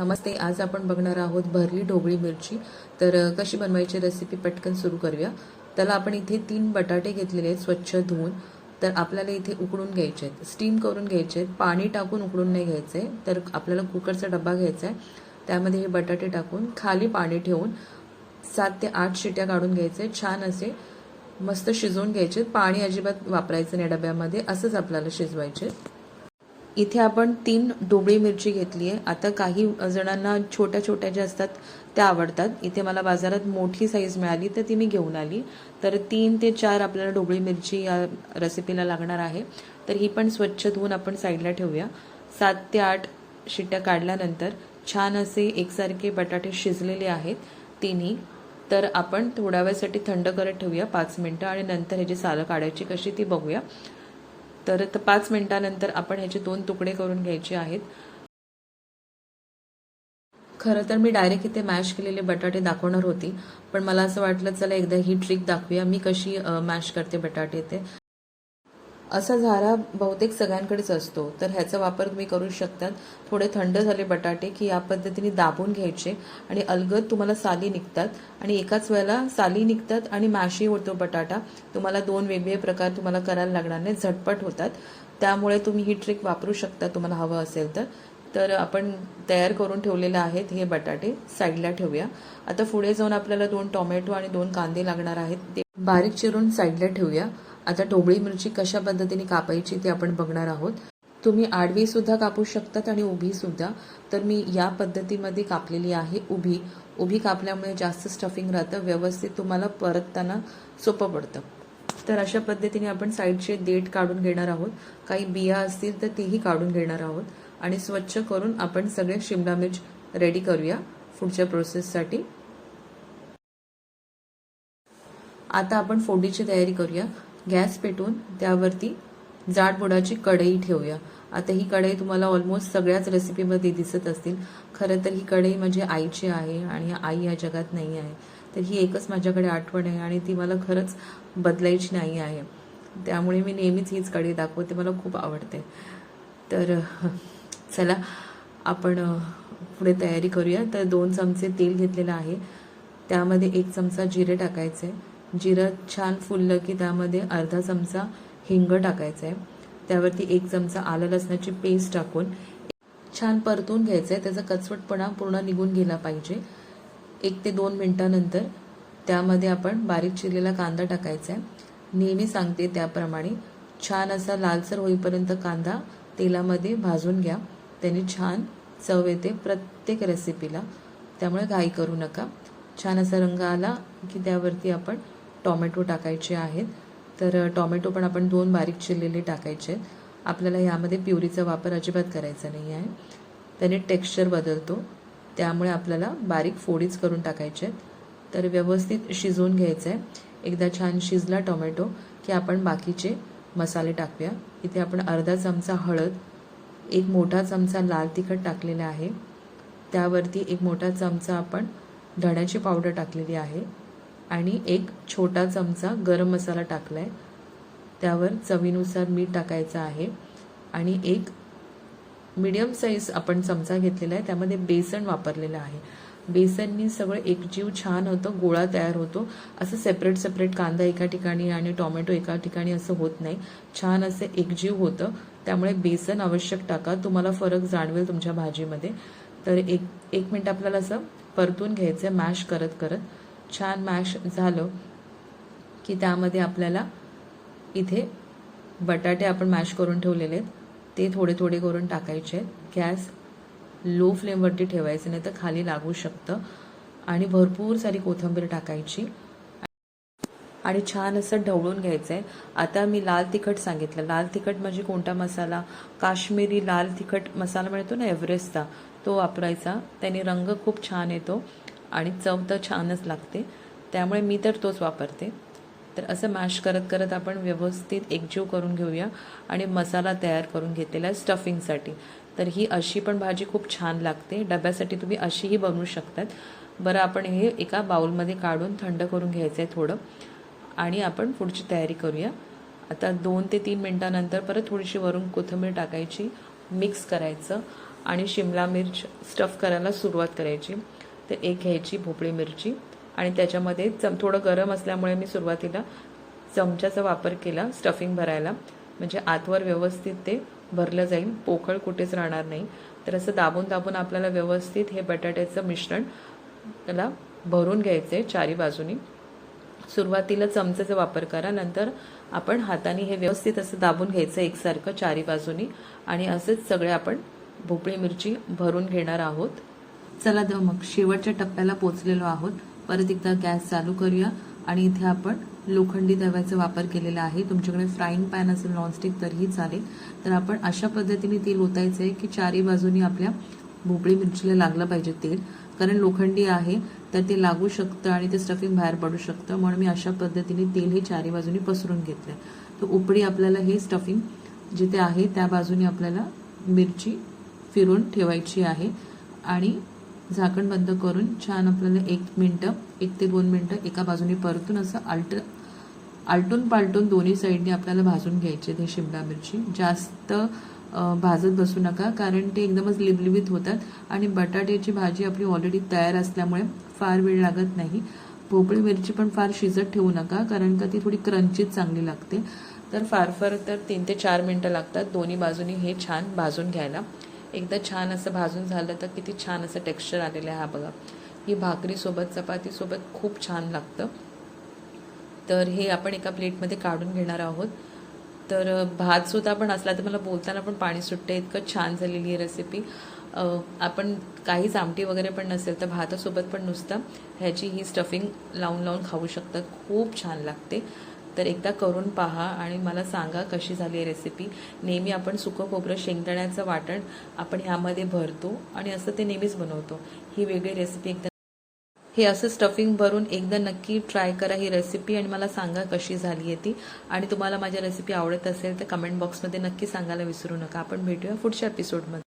नमस्ते आज आपण बघणार आहोत भरली ढोबळी मिरची. तर कशी बनवायची रेसिपी पटकन सुरू करूया. त्याला आपण इथे तीन बटाटे घेतलेले आहेत स्वच्छ धुवून. तर आपल्याला इथे उकडून घ्यायचे आहेत. स्टीम करून घ्यायचे आहेत. पाणी टाकून उकडून नाही घ्यायचे तर आपल्याला कुकरचा डब्बा घ्यायचा आहे. त्यामध्ये हे बटाटे टाकून खाली पाणी ठेवून सात ते आठ शिट्या काढून घ्यायचे छान असे मस्त शिजवून घ्यायचे पाणी अजिबात वापरायचं नाही डब्यामध्ये. असंच आपल्याला शिजवायचे इथे आपण तीन डोबळी मिरची घेतली आहे. आता काही जणांना छोट्या छोट्या ज्या असतात त्या आवडतात. इथे मला बाजारात मोठी साईज मिळाली तर ती मी घेऊन आली. तर तीन ते चार आपल्याला डोबळी मिरची या रेसिपीला लागणार आहे. तर ही पण स्वच्छ धुवून आपण साईडला ठेवूया. सात ते आठ शिट्ट्या काढल्यानंतर छान असे एकसारखे बटाटे शिजलेले आहेत तिन्ही. तर आपण थोड्या वेळसाठी थंड करत ठेवूया पाच मिनटं. आणि नंतर ह्याची सालं काढायची कशी ती बघूया. तर पाच मिनिटानंतर आपण ह्याचे दोन तुकडे करून घ्यायचे आहेत. खरं तर मी डायरेक्ट इथे मॅश केलेले बटाटे दाखवणार होती पण मला असं वाटलं चला एकदा ही ट्रिक दाखवूया मी कशी मॅश करते बटाटे ते. असा झारा बहुतेक सगळ्यांकडेच असतो. तर ह्याचा वापर तुम्ही करू शकतात. थोडे थंड झाले बटाटे की या पद्धतीने दाबून घ्यायचे आणि अलगद तुम्हाला साली निघतात. आणि एकाच वेळेला साली निघतात आणि माशी होतो बटाटा. तुम्हाला दोन वेगवेगळे प्रकार तुम्हाला करायला लागणार नाही झटपट होतात. त्यामुळे तुम्ही ही ट्रिक वापरू शकता तुम्हाला हवं असेल तर. तर आपण तयार करून ठेवलेले आहेत हे बटाटे. साईडला ठेवूया. आता पुढे जाऊन आपल्याला दोन टोमॅटो आणि दोन कांदे लागणार आहेत. ते बारीक चिरून साईडला ठेवूया. आता ढोबळी मिरची कशा पद्धतीने कापायची ते आपण बघणार आहोत. तुम्ही आडवी सुद्धा कापू शकतात आणि उभी सुद्धा. तर मी या पद्धतीमध्ये कापलेली आहे उभी. उभी कापल्यामुळे जास्त स्टफिंग राहतं व्यवस्थित तुम्हाला परतताना सोपं पडतं. तर अशा पद्धतीने आपण साईडचे देठ काढून घेणार आहोत. काही बिया असतील तर तेही काढून घेणार आहोत. आणि स्वच्छ करून आपण सगळे शिमला मिर्च रेडी करूया पुढच्या प्रोसेससाठी आता आपण फोडणीची तयारी करूया. गॅस पेटून त्यावरती जाडबुडाची कढई ठेवूया. आता ही कढई तुम्हाला ऑलमोस्ट सगळ्याच रेसिपीमध्ये दिसत असतील. खरं तर ही कढई माझी आईची आहे आणि आई या जगात नाही आहे. तर ही एकच माझ्याकडे आठवण आहे आणि ती मला खरंच बदलायची नाही आहे. त्यामुळे मी नेहमीच हीच कढई दाखवते मला खूप आवडते. तर चला आपण पुढे तयारी करूया. तर दोन चमचे तेल घेतलेलं आहे. त्यामध्ये एक चमचा जिरे टाकायचे. जिरं छान फुललं की त्यामध्ये अर्धा चमचा हिंग टाकायचं आहे त्यावरती एक चमचा आलं लसणाची पेस्ट टाकून छान परतून घ्यायचं आहे त्याचा कचवटपणा पूर्ण निघून गेला पाहिजे. एक ते दोन मिनटानंतर त्यामध्ये आपण बारीक चिरलेला कांदा टाकायचा आहे नेहमी सांगते त्याप्रमाणे छान असा लालसर होईपर्यंत कांदा तेलामध्ये भाजून घ्या. त्याने छान चव येते प्रत्येक रेसिपीला त्यामुळे घाई करू नका. छान असा रंग आला की त्यावरती आपण टॉमॅटो टाकायचे आहेत. तर टॉमॅटो पण आपण दोन बारीक चिरलेले टाकायचे आहेत. आपल्याला यामध्ये प्युरीचा वापर अजिबात करायचा नाही आहे. त्याने टेक्स्चर बदलतो. त्यामुळे आपल्याला बारीक फोडीच करून टाकायचे आहेत. तर व्यवस्थित शिजवून घ्यायचं आहे एकदा छान शिजला टोमॅटो की आपण बाकीचे मसाले टाकूया. इथे आपण अर्धा चमचा हळद एक मोठा चमचा लाल तिखट टाकलेला आहे. त्यावरती एक मोठा चमचा आपण धण्याची पावडर टाकलेली आहे. आणि एक छोटा चमचा गरम मसाला टाकला आहे त्यावर चवीनुसार मीठ टाकायचं आहे. आणि एक मीडियम साईज आपण चमचा घेतलेला आहे. त्यामध्ये बेसन वापरलेलं आहे. बेसननी सगळं एकजीव छान होतं गोळा तयार होतो. असं सेपरेट सेपरेट कांदा एका ठिकाणी आणि टोमॅटो एका ठिकाणी असं होत नाही. छान असं एकजीव होतं. त्यामुळे बेसन आवश्यक टाका. तुम्हाला फरक जाणवेल तुमच्या भाजीमध्ये. तर एक एक मिनटं आपल्याला असं परतून घ्यायचं मॅश करत करत. छान मॅश झालं की त्यामध्ये आपल्याला इथे बटाटे आपण मॅश करून ठेवलेले आहेत. ते थोडे थोडे करून टाकायचे आहेत. गॅस लो फ्लेमवरती ठेवायचं नाही तर खाली लागू शकतं. आणि भरपूर सारी कोथिंबीर टाकायची. आणि छान असं ढवळून घ्यायचं आहे आता मी लाल तिखट सांगितलं. लाल तिखट म्हणजे कोणता मसाला? काश्मीरी लाल तिखट मसाला मिळतो ना एव्हरेस्टचा तो वापरायचा. त्याने रंग खूप छान येतो. आणि चव तर छानच लागते. त्यामुळे मी तर तोच वापरते. तर असं मॅश करत करत आपण व्यवस्थित एकजीव करून घेऊया आणि मसाला तयार करून घेतलेला आहे स्टफिंगसाठी तर ही अशी पण भाजी खूप छान लागते. डब्यासाठी तुम्ही अशीही बनवू शकतात. बरं आपण हे एका बाउलमध्ये काढून थंड करून घ्यायचं आहे थोडं आणि आपण पुढची तयारी करूया. आता दोन ते तीन मिनटानंतर परत थोडीशी वरून कोथिंबीर टाकायची मिक्स करायचं आणि शिमला मिर्च स्टफ करायला सुरुवात करायची. तर एक घ्यायची भोपळी मिरची आणि त्याच्यामध्ये चम थोडं गरम असल्यामुळे मी सुरुवातीला चमच्याचा वापर केला स्टफिंग भरायला. म्हणजे आतवर व्यवस्थित ते भरलं जाईल. पोकळ कुठेच राहणार नाही. तर असं दाबून दाबून आपल्याला व्यवस्थित हे बटाट्याचं मिश्रण त्याला भरून घ्यायचं आहे चारी बाजूनी. सुरुवातीला चमच्याचा वापर करा. नंतर आपण हाताने हे व्यवस्थित असं दाबून घ्यायचं एकसारखं चारी बाजूनी. आणि असेच सगळे आपण भोपळी मिरची भरून घेणार आहोत. चला द मग शेवटच्या टप्प्याला पोचलेलो आहोत. परत एकदा गॅस चालू करूया आणि इथे आपण लोखंडी तव्याचा वापर केलेला आहे. तुमच्याकडे फ्राईंग पॅन असेल नॉनस्टिक तरीही चालेल. तर आपण अशा पद्धतीने तेल ओतायचं आहे की चारी बाजूनी आपल्या भोपळी मिरचीला लागलं पाहिजे तेल. कारण लोखंडी आहे तर ते लागू शकतं आणि ते स्टफिंग बाहेर पडू शकतं. म्हणून मी अशा पद्धतीने तेल हे चारी बाजूनी पसरून घेतलं आहे तर उपडी आपल्याला हे स्टफिंग जिथे आहे त्या बाजूने आपल्याला मिरची फिरून ठेवायची आहे. आणि झाकण बंद करून छान आपल्याला एक मिनटं एक ते दोन मिनटं एका बाजूने परतून असं आलट आलटून पालटून दोन्ही साईडने आपल्याला भाजून घ्यायचे ते शिमला मिरची. जास्त भाजत बसू नका कारण ते एकदमच लिबलिबीत होतात आणि बटाट्याची भाजी आपली ऑलरेडी तयार असल्यामुळे फार वेळ लागत नाही. भोपळी मिरची पण फार शिजत ठेवू नका कारण का ती थोडी क्रंचीत चांगली लागते. तर फार फार तर तीन ते चार मिनटं लागतात दोन्ही बाजूनी हे छान भाजून घ्यायला. एकदा छान असं भाजून झालं तर किती छान असं टेक्स्चर आलेलं आहे हा बघा. ही भाकरीसोबत चपातीसोबत खूप छान लागतं. तर हे आपण एका प्लेटमध्ये काढून घेणार आहोत. तर भातसुद्धा पण असला तर मला बोलताना पण पाणी सुटते इतकं छान झालेली आहे रेसिपी आपण काहीच आमटी वगैरे पण नसेल तर भातासोबत पण नुसतं ह्याची ही स्टफिंग लावून लावून खाऊ शकतात खूप छान लागते. तर एकदा करून पहा आणि मला सांगा कशी झाली आहे रेसिपी नेहमी आपण सुकं खोबरं शेंगदाण्याचं वाटण आपण ह्यामध्ये भरतो आणि असं ते नेहमीच बनवतो. ही वेगळी रेसिपी एकदा हे असं स्टफिंग भरून एकदा नक्की ट्राय करा ही रेसिपी आणि मला सांगा कशी झाली आहे ती. आणि तुम्हाला माझ्या रेसिपी आवडत असेल तर कमेंट बॉक्समध्ये नक्की सांगायला विसरू नका. आपण भेटूया पुढच्या एपिसोडमध्ये